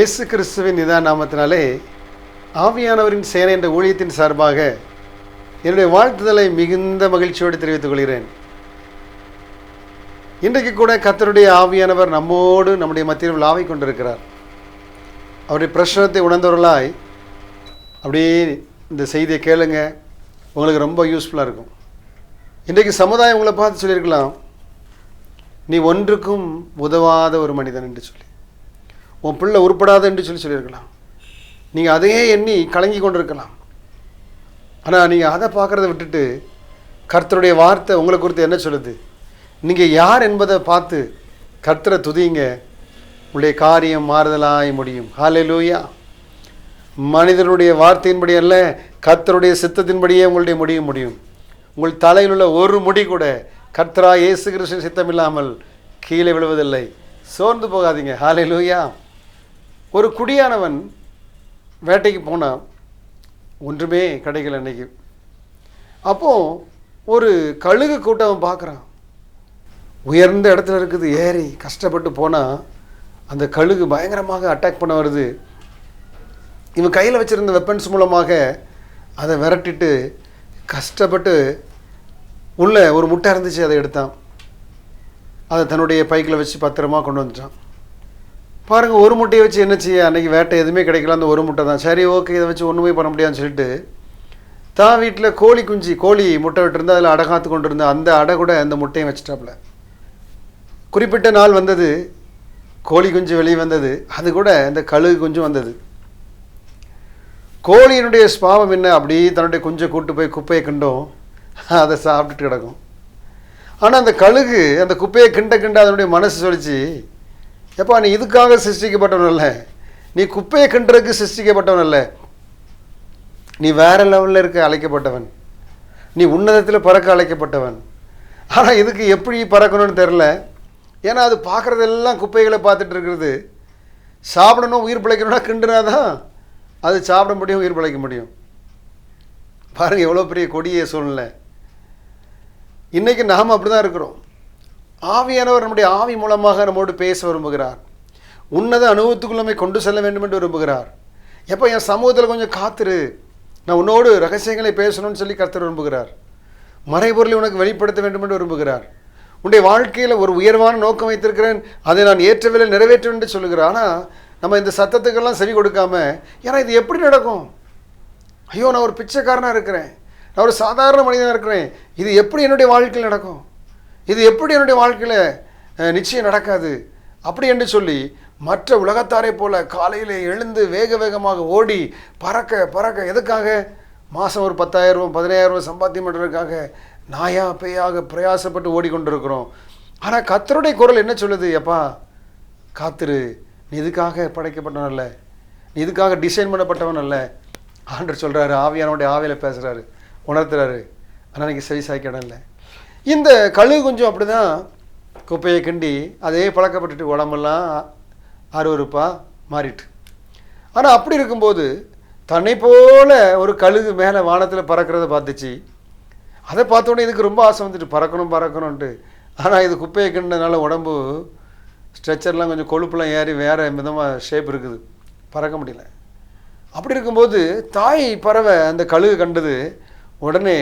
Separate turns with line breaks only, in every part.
இயேசு கிறிஸ்துவின் நிதான நாமத்தினாலே ஆவியானவரின் சேனை என்ற ஊழியத்தின் சார்பாக என்னுடைய வாழ்த்துதலை மிகுந்த மகிழ்ச்சியோடு தெரிவித்துக் கொள்கிறேன். இன்றைக்கு கூட கத்தருடைய ஆவியானவர் நம்மோடு நம்முடைய மத்தியில் விழாவிக் கொண்டிருக்கிறார். அவருடைய பிரச்சனத்தை உணர்ந்தவர்களாய் அப்படியே இந்த செய்தியை கேளுங்க. உங்களுக்கு ரொம்ப யூஸ்ஃபுல்லாக இருக்கும். இன்றைக்கு சமுதாயம் உங்களை பார்த்து சொல்லியிருக்கலாம். நீ ஒன்றுக்கும் உதவாத ஒரு மனிதன் என்று சொல்லி. உன் பிள்ளை உருப்படாத என்று சொல்லி சொல்லியிருக்கலாம். நீங்கள் அதையே எண்ணி கலங்கி கொண்டிருக்கலாம். ஆனால் நீங்கள் அதை பார்க்குறத விட்டுட்டு கர்த்தருடைய வார்த்தை உங்களை குறித்து என்ன சொல்லுது? நீங்கள் யார் என்பதை பார்த்து கர்த்தரை துதிங்க உங்களுடைய காரியம் மாறுதலாய் முடியும். ஹாலே லூயா மனிதனுடைய வார்த்தையின்படி அல்ல கர்த்தருடைய சித்தத்தின்படியே உங்களுடைய முடிய முடியும். உங்கள் தலையில் உள்ள ஒரு முடி கூட கர்த்தரா இயேசு கிருஷ்ண சித்தம் இல்லாமல் கீழே விழுவதில்லை. சோர்ந்து போகாதீங்க. ஹாலே லூயா ஒரு குடியானவன் வேட்டைக்கு போனான் ஒன்றுமே கிடைக்கல அன்னைக்கு அப்போது ஒரு கழுகு கூட்டம் அவன் பார்க்குறான் உயர்ந்த இடத்துல இருக்குது ஏறி கஷ்டப்பட்டு போனால் அந்த கழுகு பயங்கரமாக அட்டாக் பண்ண வருது. இவன் கையில் வச்சுருந்த வெப்பன்ஸ் மூலமாக அதை விரட்டிட்டு கஷ்டப்பட்டு உள்ள ஒரு முட்டை இருந்துச்சு அதை எடுத்தான். அதை தன்னுடைய பைக்கில் வச்சு பத்திரமா கொண்டு வந்துட்டான். பாருங்கள் ஒரு முட்டையை வச்சு என்ன செய்ய? அன்றைக்கி வேட்டை எதுவுமே கிடைக்கல அந்த ஒரு முட்டை தான். சரி ஓகே இதை வச்சு ஒன்றுமே பண்ண முடியாதுன்னு சொல்லிட்டு தான் வீட்டில் கோழி குஞ்சு கோழி முட்டை விட்டுருந்தா அதில் அடை காத்து கொண்டு இருந்த அந்த அடை கூட அந்த முட்டையும் வச்சுட்டாப்புல. குறிப்பிட்ட நாள் வந்தது கோழி குஞ்சு வெளியே வந்தது அது கூட இந்த கழுகு குஞ்சு வந்தது. கோழியினுடைய ஸ்பாவம் என்ன? அப்படி தன்னுடைய குஞ்சை கூட்டு போய் குப்பையை கிண்டும். அதை சாப்பிட்டுட்டு கிடக்கும். ஆனால் அந்த கழுகு அந்த குப்பையை கிண்ட கிண்ட அதனுடைய மனசு சொல்லிச்சு எப்பா நீ இதுக்காக சிருஷ்டிக்கப்பட்டவன் அல்ல. நீ குப்பையை கிண்டுறதுக்கு சிருஷ்டிக்கப்பட்டவன் அல்ல. நீ வேறு லெவலில் இருக்க அழைக்கப்பட்டவன். நீ உன்னதத்தில் பறக்க அழைக்கப்பட்டவன். ஆனால் இதுக்கு எப்படி பறக்கணும்னு தெரில ஏன்னா அது பார்க்குறதெல்லாம் குப்பைகளை பார்த்துட்டு இருக்கிறது. சாப்பிடணும் உயிர் பிழைக்கணும்னா கிண்டுனா தான் அது சாப்பிட முடியும் உயிர் பிழைக்க முடியும். பாருங்கள் எவ்வளோ பெரிய கொடிய சூழ்நிலை. இன்றைக்கி நாம் அப்படி தான் இருக்கிறோம். ஆவியானவர் நம்முடைய ஆவி மூலமாக நம்மோடு பேச விரும்புகிறார். உன்னத அனுபவத்துக்குள்ளமே கொண்டு செல்ல வேண்டும் என்று விரும்புகிறார். எப்போ என் சமூகத்தில் கொஞ்சம் காத்துரு. நான் உன்னோடு ரகசியங்களை பேசணும்னு சொல்லி கருத்து விரும்புகிறார். மறைபொருளை உனக்கு வெளிப்படுத்த வேண்டும் என்று விரும்புகிறார். உன்னுடைய வாழ்க்கையில் ஒரு உயர்வான நோக்கம் வைத்திருக்கிறேன். அதை நான் ஏற்றவில்லை நிறைவேற்ற என்று சொல்லுகிறேன் ஆனால் நம்ம இந்த சத்தத்துக்கெல்லாம் செவி கொடுக்காம ஏன்னா இது எப்படி நடக்கும்? ஐயோ நான் ஒரு பிச்சைக்காரனாக இருக்கிறேன். நான் ஒரு சாதாரண மனிதனாக இருக்கிறேன். இது எப்படி என்னுடைய வாழ்க்கையில் நடக்கும்? இது எப்படி என்னுடைய வாழ்க்கையில் நிச்சயம் நடக்காது? அப்படி என்று சொல்லி மற்ற உலகத்தாரை போல காலையில் எழுந்து வேக வேகமாக ஓடி பறக்க பறக்க எதுக்காக? மாதம் ஒரு பத்தாயிரம் பதினாயிரம் ரூபாய் சம்பாத்தியம் பண்ணுறதுக்காக நாயா பேயாக பிரயாசப்பட்டு ஓடிக்கொண்டிருக்கிறோம். ஆனால் கத்தருடைய குரல் என்ன சொல்லுது? எப்பா காத்திரு நீ இதுக்காக படைக்கப்பட்டவன் அல்ல. நீ இதுக்காக டிசைன் பண்ணப்பட்டவன் அல்ல. ஆண்டர் சொல்கிறாரு ஆவியானோடைய ஆவியில் பேசுகிறாரு உணர்த்துறாரு. ஆனால் எனக்கு சரி சாய்க்க இடம் இல்லை. இந்த கழுகு கொஞ்சம் அப்படி தான் குப்பையை கிண்டி அதே பழக்கப்பட்டுட்டு உடம்பெல்லாம் அருவருப்பாக மாறிட்டு. ஆனால் அப்படி இருக்கும்போது தன்னை போல் ஒரு கழுகு மேலே வானத்தில் பறக்கிறத பார்த்துச்சு. அதை பார்த்த உடனே இதுக்கு ரொம்ப ஆசை வந்துட்டு பறக்கணும் பறக்கணும்ன்ட்டு. ஆனால் இது குப்பையை கிண்டனால உடம்பு ஸ்ட்ரெச்சர்லாம் கொஞ்சம் கொழுப்புலாம் ஏறி வேறு விதமாக ஷேப் இருக்குது. பறக்க முடியல. அப்படி இருக்கும்போது தாய் பறவை அந்த கழுகு கண்டது உடனே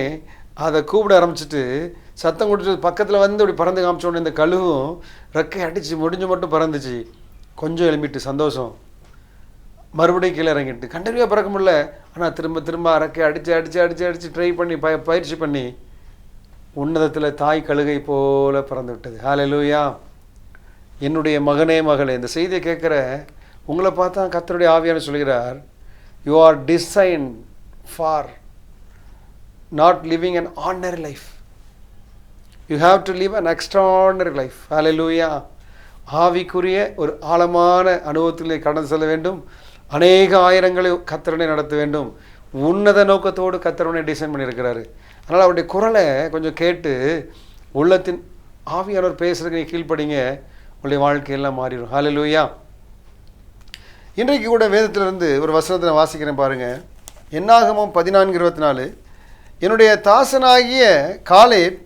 அதை கூப்பிட ஆரம்பிச்சிட்டு சத்தம் கொடுத்து பக்கத்தில் வந்து அப்படி பறந்து காமிச்சோடனே இந்த கழுகும் ரெக்கை அடித்து முடிஞ்சு மட்டும் பறந்துச்சு. கொஞ்சம் எழும்பிட்டு சந்தோஷம். மறுபடியும் கீழே இறங்கிட்டு. கண்டினியூவாக பறக்க முடியல. ஆனால் திரும்ப திரும்ப அறக்கை அடித்து அடித்து அடித்து அடித்து ட்ரை பண்ணி ப பயிற்சி பண்ணி உன்னதத்தில் தாய் கழுகை போல் பறந்து விட்டது. ஹalleluya என்னுடைய மகனே மகளே இந்த செய்தியை கேட்குற உங்களை பார்த்தா கத்தருடைய ஆவியான சொல்கிறார் you are design for not living an ordinary life you have to leave an extraordinary life ஹalleluya ஆவிக்குரிய ஒரு ஆழமான அனுபவத்திலே கடந்து செல்ல வேண்டும். அநேக ஆயிரங்களை கத்தரனை நடத்த வேண்டும். உன்னத நோக்கத்தோடு கத்தரனை டிசைன் பண்ணியிருக்கிறாரு. அதனால் அவருடைய குரலை கொஞ்சம் கேட்டு உள்ளத்தின் ஆவியானவர் பேசுகிறதுக்கு நீ கீழ்ப்படிங்க. உங்களுடைய வாழ்க்கையெல்லாம் மாறிடும் ஹalleluya இன்றைக்கு கூட வேதத்திலிருந்து ஒரு வசனத்தை நான் வாசிக்கிறேன் பாருங்கள் என்னாகமும் பதினான்கு இருபத்தி நாலு. என்னுடைய தாசனாகிய காலேப்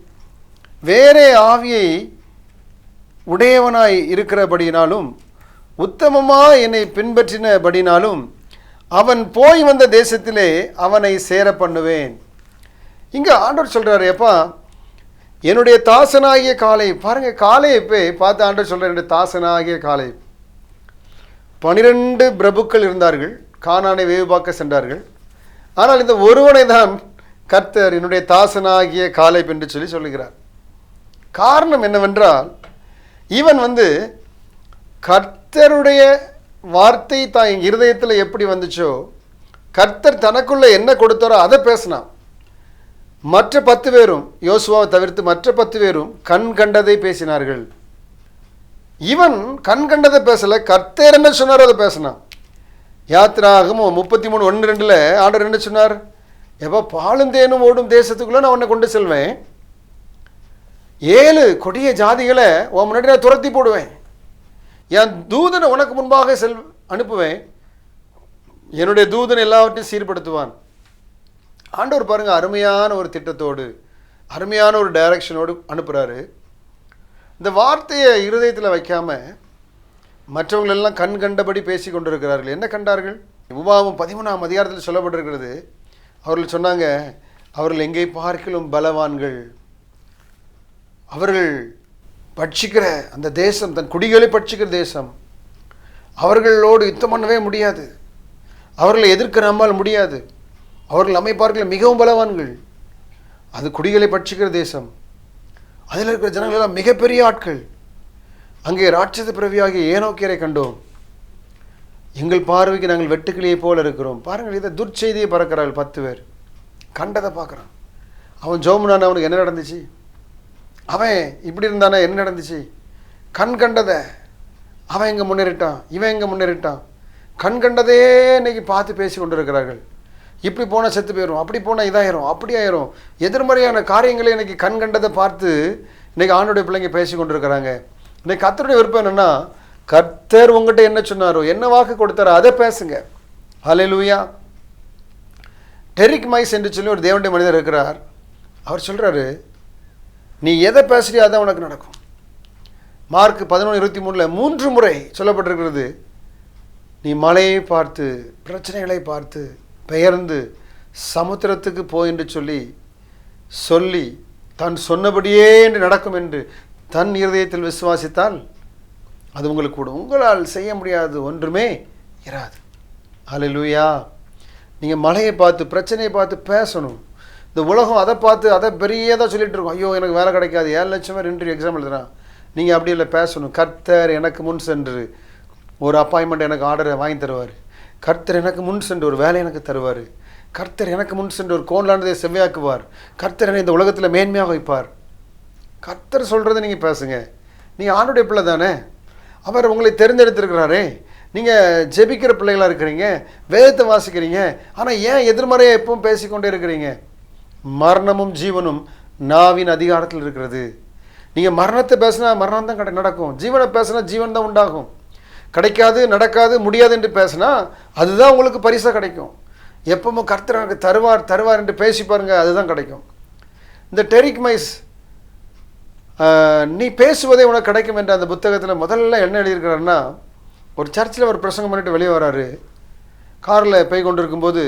வேறே ஆவியை உடையவனாய் இருக்கிறபடியினாலும் உத்தமமாக என்னை பின்பற்றினபடினாலும் அவன் போய் வந்த தேசத்திலே அவனை சேர பண்ணுவேன் இங்கே ஆண்டவர் சொல்கிறாரு எப்பா என்னுடைய தாசனாகிய காலை பாருங்கள் காலை போய் பார்த்து ஆண்டவர் சொல்கிறார் என்னுடைய தாசனாகிய காலை. பனிரெண்டு பிரபுக்கள் இருந்தார்கள் கானானை வேவு பார்க்க சென்றார்கள். ஆனால் இந்த ஒருவனை தான் கர்த்தர் என்னுடைய தாசனாகிய காலை என்று சொல்லி சொல்லுகிறார். காரணம் என்னவென்றால் இவன் வந்து கர்த்தருடைய வார்த்தை தான் என் இருதயத்தில் எப்படி வந்துச்சோ கர்த்தர் தனக்குள்ள என்ன கொடுத்தாரோ அதை பேசினான். மற்ற பத்து பேரும் யோசுவாவை தவிர்த்து மற்ற பத்து பேரும் கண் கண்டதை பேசினார்கள். இவன் கண் கண்டதை பேசல கர்த்தர் என்ன சொன்னாரோ அதை பேசினான். யாத்திராகமும் முப்பத்தி மூணு ஒன்று ரெண்டில் ஆண்டவர் என்ன சொன்னார்? எப்போ பாலும் தேனும் ஓடும் தேசத்துக்குள்ளே நான் உன்னை கொண்டு செல்வேன். ஏழு கொடிய ஜாதிகளை உன் முன்னாடி நான் துரத்தி போடுவேன். என் தூதனை உனக்கு முன்பாக செல் அனுப்புவேன். என்னுடைய தூதன் எல்லாவற்றையும் சீர்படுத்துவான். ஆண்டவர் பாருங்கள் அருமையான ஒரு திட்டத்தோடு அருமையான ஒரு டைரக்ஷனோடு அனுப்புகிறாரு இந்த வார்த்தையை இருதயத்தில் வைக்காம மற்றவங்களெல்லாம் கண் கண்டபடி பேசி கொண்டிருக்கிறார்கள். என்ன கண்டார்கள்? உபாவும் பதிமூணாம் அதிகாரத்தில் சொல்லப்பட்டிருக்கிறது. அவர்கள் சொன்னாங்க அவர்கள் எங்கே பார்க்கலும் பலவான்கள். அவர்கள் பட்சிக்கிற அந்த தேசம் தன் குடிகளை பட்சிக்கிற தேசம் அவர்களோடு யுத்தம் பண்ணவே முடியாது. அவர்களை எதிர்க்க நம்மால் முடியாது. அவர்கள் அமைப்பார்கள் மிகவும் பலவான்கள். அது குடிகளை பட்சிக்கிற தேசம். அதில் இருக்கிற ஜனங்கள் எல்லாம் மிகப்பெரிய ஆட்கள். அங்கே ராட்சத பிறவியாகிய ஏனோக்கியரை கண்டோம். எங்கள் பார்வைக்கு நாங்கள் வெட்டுக்கிளியை போல இருக்கிறோம். பாருங்கள் இதை துர்ச்செய்தியை பறக்கிறார்கள் பத்து பேர். கண்டதை பார்க்குறான். அவன் ஜோமுனான அவனுக்கு என்ன நடந்துச்சு? அவன் இப்படி இருந்தானா என்ன நடந்துச்சு? கண் கண்டதை அவன் எங்கே முன்னேறிட்டான் இவன் எங்கே முன்னேறிட்டான். கண் கண்டதே இன்னைக்கு பார்த்து பேசி கொண்டிருக்கிறார்கள். இப்படி போனால் செத்து போயிடும் அப்படி போனால் இதாயிரும் அப்படி ஆயிரும். எதிர்மறையான காரியங்களை இன்றைக்கி கண் கண்டதை பார்த்து இன்றைக்கி ஆணுடைய பிள்ளைங்க பேசி கொண்டிருக்கிறாங்க. இன்றைக்கி கத்தருடைய விருப்பம் என்னன்னா கர்த்தர் உங்ககிட்ட என்ன சொன்னாரோ என்ன வாக்கு கொடுத்தாரோ அதை பேசுங்க. லூயா டெரிக் மைஸ் என்று சொல்லி ஒரு தேவனுடைய மனிதர் இருக்கிறார். அவர் சொல்கிறாரு நீ எதை பேசுறியோ அதான் உனக்கு நடக்கும். மார்க் பதினொன்று இருபத்தி மூணில் மூன்று முறை சொல்லப்பட்டிருக்கிறது. நீ மலையை பார்த்து பிரச்சனைகளை பார்த்து பெயர்ந்து சமுத்திரத்துக்கு போ என்று சொல்லி சொல்லி தான் சொன்னபடியே என்று நடக்கும் என்று தன் இருதயத்தில் விசுவாசித்தால் அது உங்களுக்கு கூட உங்களால் செய்ய முடியாது ஒன்றுமே இராது. ஹalleluya. நீங்கள் மலையை பார்த்து பிரச்சனையை பார்த்து பேசணும். இந்த உலகம் அதை பார்த்து அதை பெரியதாக சொல்லிட்டு இருக்கோம். ஐயோ எனக்கு வேலை கிடைக்காது. ஏழு லட்சம் பேர் இன்டர்வியூ எக்ஸாம் எழுதுறான் நீங்கள் அப்படி இல்லை பேசணும். கர்த்தர் எனக்கு முன் சென்று ஒரு அப்பாயின்மெண்ட் எனக்கு ஆர்டரை வாங்கி தருவார். கர்த்தர் எனக்கு முன் சென்று ஒரு வேலை எனக்கு தருவார். கர்த்தர் எனக்கு முன் சென்று ஒரு கோன்லானதை செவ்வையாக்குவார். கர்த்தர் என்னை இந்த உலகத்தில் மேன்மையாக வைப்பார். கர்த்தர் சொல்கிறத நீங்கள் பேசுங்க. நீங்கள் ஆணுடைய பிள்ளை தானே? அவர் உங்களை தெரிந்தெடுத்திருக்கிறாரே. நீங்கள் ஜெபிக்கிற பிள்ளைகளாக இருக்கிறீங்க. வேதத்தை வாசிக்கிறீங்க. ஆனால் ஏன் எதிர்மறையாக எப்பவும் பேசிக்கொண்டே இருக்கிறீங்க? மரணமும் ஜீவனும் நாவின் அதிகாரத்தில் இருக்கிறது. நீங்கள் மரணத்தை பேசினா மரணம் தான் கடை நடக்கும். ஜீவனை பேசினா ஜீவன் தான் உண்டாகும். கிடைக்காது நடக்காது முடியாது என்று பேசினா அதுதான் உங்களுக்கு பரிசாக கிடைக்கும். எப்பவும் கர்த்தர் எனக்கு தருவார் தருவார் என்று பேசி பாருங்க அதுதான் கிடைக்கும். இந்த டெரிக் மைஸ் நீ பேசுவதே உனக்கு கிடைக்கும் என்ற அந்த புத்தகத்தில் முதல்ல என்ன எழுதியிருக்கிறாருன்னா ஒரு சர்ச்சில் ஒரு பிரசங்கம் பண்ணிட்டு வெளியே வராரு. காரில் போய் கொண்டிருக்கும்போது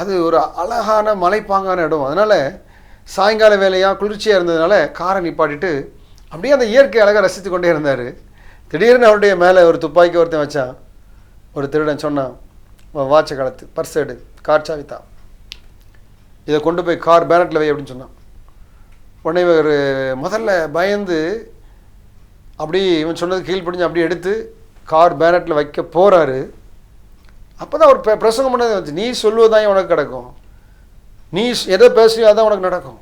அது ஒரு அழகான மலைப்பாங்கான இடம். அதனால் சாயங்கால வேலையாக குளிர்ச்சியாக இருந்ததுனால காரை நிப்பாட்டிட்டு அப்படியே அந்த இயற்கை அழகாக ரசித்து கொண்டே இருந்தார். திடீர்னு அவருடைய மேலே ஒரு துப்பாக்கி ஒருத்தன் வச்சான். ஒரு திருடன் சொன்னான் "உன் வாட்சை கலத்து பர்ஸ் எடு கார் சாவித்தான் இதை கொண்டு போய் கார் பேனட்டில் வை அப்படின்னு சொன்னான். உடனே இவர் முதல்ல பயந்து அப்படி இவன் சொன்னது கீழ்ப்படிஞ்சு அப்படியே எடுத்து கார் பேனட்டில் வைக்க போகிறாரு அப்போ தான் அவர் பிரசங்கம் பண்ணது வந்துச்சு நீ சொல்லுவதான் உனக்கு கிடைக்கும். நீ எதை பேசுறியோ அதான் உனக்கு நடக்கும்.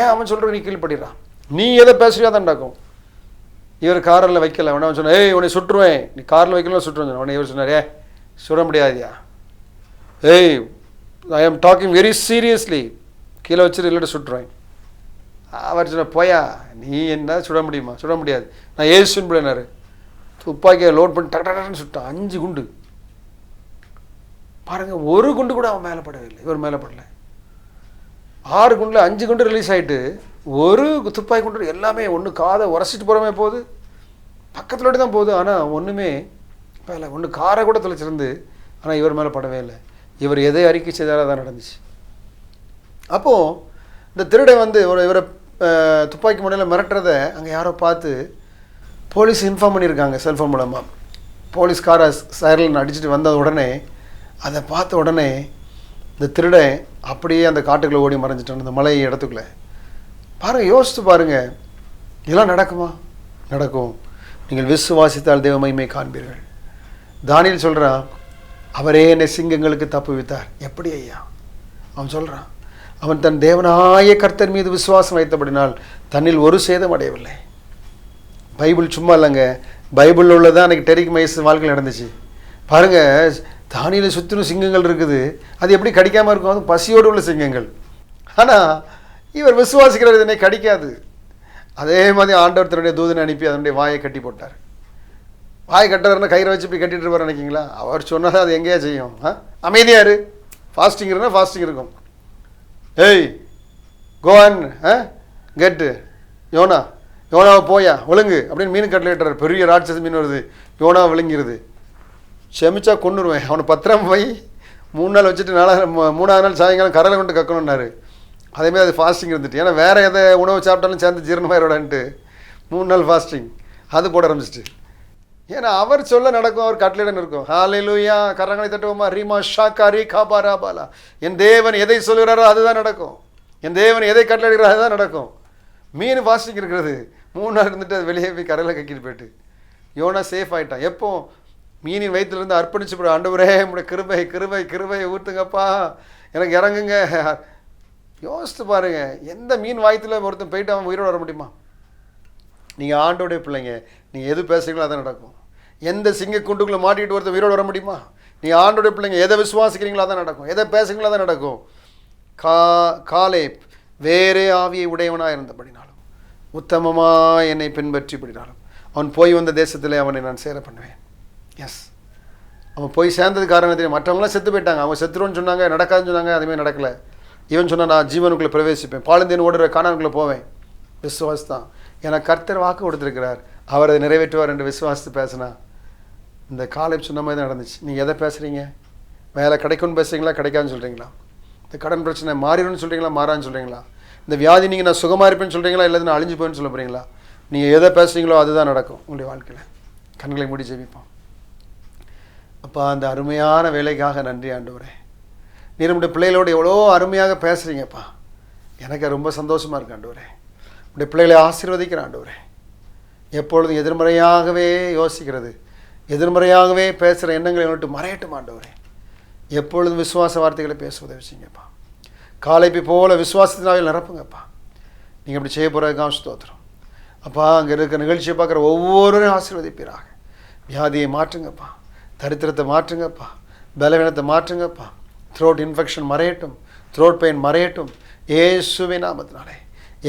ஏன் அவன் சொல்கிற நீ கீழ்படுறான் நீ எதை பேசுறியோ அதான் நடக்கும். இவர் காரில் வைக்கல. உடனே அவன் சொன்ன ஏய் உன்னை சுட்டுருவேன் நீ காரில் வைக்கலாம் சுட்டுருவேன் சொன்னான். உடனே இவர் சொன்னார் ஏ சுட முடியாதியா? ஏய் ஐ ஆம் டாக்கிங் வெரி சீரியஸ்லி கீழே வச்சுட்டு இல்லாட்டி சுட்டுருவேன் அவர் சொன்ன போயா நீ என்ன சுட முடியுமா? சுட முடியாது. நான் ஏசுன்னு பிள்ளைனாரு துப்பாக்கியை லோட் பண்ணி டக் டக்குன்னு சுட்டான் அஞ்சு குண்டு. பாருங்க ஒரு குண்டு கூட அவன் மேலே படவில்லை. இவர் மேலே படல. ஆறு குண்டில் அஞ்சு குண்டு ரிலீஸ் ஆகிட்டு ஒரு துப்பாக்கி குண்டு எல்லாமே ஒன்று காதை உரசிட்டு போகிறமே போகுது பக்கத்துலோடி தான் போகுது. ஆனால் ஒன்றுமே வேலை ஒன்று காரை கூட தொலைச்சிருந்து ஆனால் இவர் மேலே படவே இல்லை. இவர் எதை அறிக்கை செய்தாலும் தான் நடந்துச்சு. அப்போது இந்த திருடை வந்து ஒரு இவரை துப்பாக்கி முனையில் மிரட்டுறத அங்கே யாரோ பார்த்து போலீஸ் இன்ஃபார்ம் பண்ணியிருக்காங்க செல்ஃபோன் மூலமாக போலீஸ் காரை சைரலன் அடிச்சுட்டு வந்த உடனே அதை பார்த்த உடனே இந்த திருடன் அப்படியே அந்த காட்டுக்குள்ளே ஓடி மறைஞ்சிட்டான் அந்த மலை இடத்துக்குள்ளே. பாருங்கள் யோசித்து பாருங்கள் இதெல்லாம் நடக்குமா? நடக்கும். நீங்கள் விசுவாசித்தால் தெய்வ மகிமை காண்பீர்கள். தானியல் சொல்கிறான் அவரே என்னை சிங்கங்களுக்கு தப்பு வித்தார் எப்படி ஐயா? அவன் சொல்கிறான் அவன் தன் தேவனாய கர்த்தர் மீது விசுவாசம் வைத்தபடினால் தன்னில் ஒரு சேதம் அடையவில்லை. பைபிள் சும்மா இல்லைங்க. பைபிளில் உள்ளதான் அன்றைக்கி டெரிக் மைஸ் வாழ்க்கையில் நடந்துச்சு. பாருங்கள் தானியில் சுற்றிலும் சிங்கங்கள் இருக்குது. அது எப்படி கடிக்காமல் இருக்கும்? அது பசியோடு உள்ள சிங்கங்கள். ஆனால் இவர் விசுவாசிக்கிறது இதனை கடிக்காது. அதே மாதிரி ஆண்டவர் தன்னுடைய தூதனை அனுப்பி அதனுடைய வாயை கட்டி போட்டார். வாய் கட்டுறாருன்னா கயிறை வச்சு இப்படி கட்டிட்டு இருப்பார் நினைக்கிங்களா? அவர் சொன்னதை அது எங்கேயா செய்யும்? ஆ? அமைதியார் இரு. ஃபாஸ்டிங் இருந்தால் ஃபாஸ்டிங் இருக்கும். ஏய் கோவன் ஆ? கெட்டு யோனா யோனாவை போயா ஒழுங்கு அப்படின்னு மீன் கட்டளையிட்டார் பெரிய ராட்சச மீன் வருது. யோனா விழுங்கிருது. செமிச்சா கொண்டுருவேன் அவனை பத்திரம் போய் மூணு நாள் வச்சுட்டு நாலாவது மூ- மூணாவது நாள் சாயங்காலம் கரையில் கொண்டு கக்கணும்னாரு. அதேமாதிரி அது ஃபாஸ்டிங் இருந்துட்டு. ஏன்னா வேறு எதை உணவு சாப்பிட்டாலும் சேர்ந்து ஜீரணமாயிரோடான்ட்டு மூணு நாள் ஃபாஸ்டிங் அது போட ஆரம்பிச்சிட்டு. ஏன்னா அவர் சொல்ல நடக்கும் அவர் கட்டளையிடம் இருக்கும் ஹalleluya கரங்களை தட்டுவோமா? ரீமா ஷாக்கா ரீ காபா ராபாலா என் தேவன் எதை சொல்கிறாரோ அதுதான் நடக்கும். என் தேவன் எதை கட்டளையிடுறாரோ அதுதான் நடக்கும். மீன் ஃபாஸ்டிங் இருக்கிறது. மூணு நாள் இருந்துட்டு அது வெளியே போய் கரையில் கக்கிட்டு போயிட்டு. யோனா சேஃப் ஆயிட்டான். எப்போ மீனின் வயிற்றுலேருந்து அர்ப்பணிச்சு போட ஆண்டவரே நம்முடைய கிருபை கிருபை கிருபை ஊற்றுங்கப்பா எனக்கு இறங்குங்க. யோசித்து பாருங்கள் எந்த மீன் வாய்த்தில் ஒருத்தன் போயிட்டு அவன் உயிரோடு வர முடியுமா? நீங்கள் ஆண்டோடைய பிள்ளைங்க நீங்கள் எது பேசுகிறீங்களோ அதான் நடக்கும். எந்த சிங்க குண்டுக்குள்ளே மாட்டிட்டு ஒருத்தர் உயிரோடு வர முடியுமா? நீங்கள் ஆண்டோடைய பிள்ளைங்க எதை விசுவாசிக்கிறீங்களோ அதான் நடக்கும். எதை பேசுகிறீங்களோ அதான் நடக்கும். கா காலே வேறே ஆவியை உடையவனாக இருந்தபடினாலும் உத்தமமாக என்னை பின்பற்றிபடினாலும் அவன் போய் வந்த தேசத்திலே அவனை நான் சேர பண்ணுவேன். எஸ் அவன் போய் சேர்ந்தது காரணம் தெரியும். மற்றவங்களாம் செத்து போயிட்டாங்க. அவங்க செத்துருன்னு சொன்னாங்க நடக்காதுன்னு சொன்னாங்க அதுமாதிரி நடக்கலை. இவன் சொன்னால் நான் ஜீவனுக்குள்ளே பிரவேசிப்பேன். பாலந்தேன் ஓடுற காணானுக்குள்ளே போவேன். விசுவாஸ் தான் ஏன்னா கர்த்தர் வாக்கு கொடுத்துருக்கிறார். அவர் அதை நிறைவேற்றுவார் என்று விசுவாசத்து பேசினா இந்த காலை சொன்ன மாதிரி தான் நடந்துச்சு. நீங்கள் எதை பேசுகிறீங்க வேலை கிடைக்கும்னு பேசுகிறீங்களா கிடைக்காதுன்னு சொல்கிறீங்களா இந்த கடன் பிரச்சனை மாறிடும்னு சொல்கிறீங்களா மாறான்னு சொல்கிறீங்களா இந்த வியாதி நீங்கள் நான் சுகமாக இருப்பேன்னு சொல்கிறீங்களா இல்லை நான் அழிஞ்சு போயின்னு சொல்ல போகிறீங்களா நீங்கள் எதை பேசுகிறீங்களோ அதுதான் நடக்கும் உங்களுடைய வாழ்க்கையில். கண்களை மூடி ஜெபிப்போம். அப்பா அந்த அருமையான வேலைக்காக நன்றி ஆண்டவரே. நீ நம்முடைய பிள்ளைகளோடு எவ்வளோ அருமையாக பேசுகிறீங்கப்பா எனக்கு ரொம்ப சந்தோஷமாக இருக்கு ஆண்டவரே. உடைய பிள்ளைகளை ஆசீர்வதிக்கிற ஆண்டவரே. எப்பொழுதும் எதிர்மறையாகவே யோசிக்கிறது. எதிர்மறையாகவே பேசுகிற எண்ணங்களை விட்டு மறையட்டும் ஆண்டவரே. எப்பொழுதும் விசுவாச வார்த்தைகளை பேச உதவி காலைப்பி போல விசுவாசத்தினாவே நிரப்புங்கப்பா. நீங்கள் அப்படி செய்ய போகிறதுக்காக ஸ்தோத்திரம். அப்பா அங்கே இருக்கிற நிகழ்ச்சியை பார்க்குற ஒவ்வொருவரையும் ஆசீர்வதிப்பீராக. வியாதியை மாற்றுங்கப்பா. தரித்திரத்தை மாற்றுங்கப்பா. பலவீனத்தை மாற்றுங்கப்பா. த்ரோட் இன்ஃபெக்ஷன் மறையட்டும். த்ரோட் பெயின் மறையட்டும். ஏசுவை நாமத்தினாலே.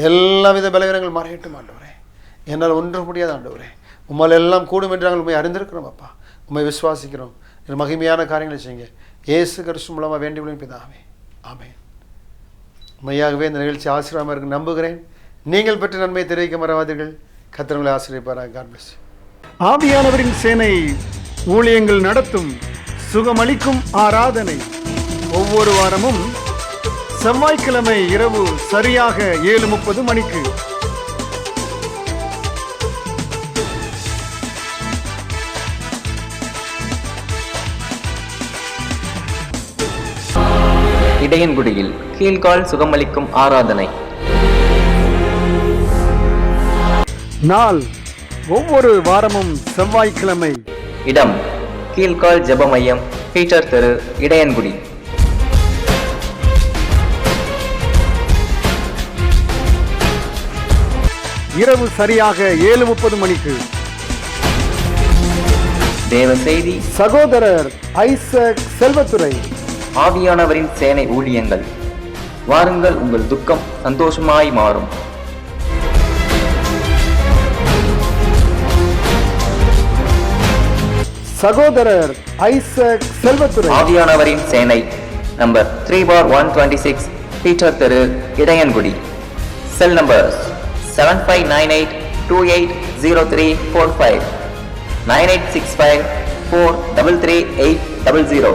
எல்லா வித பலவீனங்கள் மறையட்டும் ஆண்டவரே. என்னால் ஒன்றும் முடியாது ஆண்டவரே. உம்மால் எல்லாம் கூடும் என்று நாங்கள் உண்மை அறிந்திருக்கிறோம் அப்பா உண்மை விசுவாசிக்கிறோம் மகிமையான காரியங்களை செய்யுங்க. இயேசு கிறிஸ்து மூலமாக வேண்டிய பிதாவே. ஆமே உண்மையாகவே இந்த நிகழ்ச்சி ஆசீர்வாதமாக இருக்கு நம்புகிறேன். நீங்கள் பெற்ற நன்மையை தெரிவிக்க மறவாதீர்கள். கத்திரங்களை ஆசிரியப்பாராக காட் பிளஸ்
ஆவியானவரின் சேனை ஊழியங்கள் நடத்தும் சுகமளிக்கும் ஆராதனை. ஒவ்வொரு வாரமும் செவ்வாய்க்கிழமை இரவு சரியாக ஏழு முப்பது மணிக்கு.
இடையன்குடியில் கீழ்கால் சுகமளிக்கும் ஆராதனை.
நாள் ஒவ்வொரு வாரமும் செவ்வாய்க்கிழமை
இடம் கீழ்கால் ஜெப மையம் பீட்டர் தெரு இடையன்குடி.
இரவு சரியாக ஏழு முப்பது மணிக்கு.
தேவ செய்தி.
சகோதரர் ஐசக் செல்வத்துறை.
ஆவியானவரின் சேனை ஊழியங்கள். வாருங்கள் உங்கள் துக்கம் சந்தோஷமாய் மாறும்.
சகோதரர் ஐசக் செல்வத்துறை.
ஆவியானவரின் சேனை number three four one twenty six Peter தெரு Idaiyankudi. Cell number seven five nine eight two eight zero three four five nine eight six five four double three eight double zero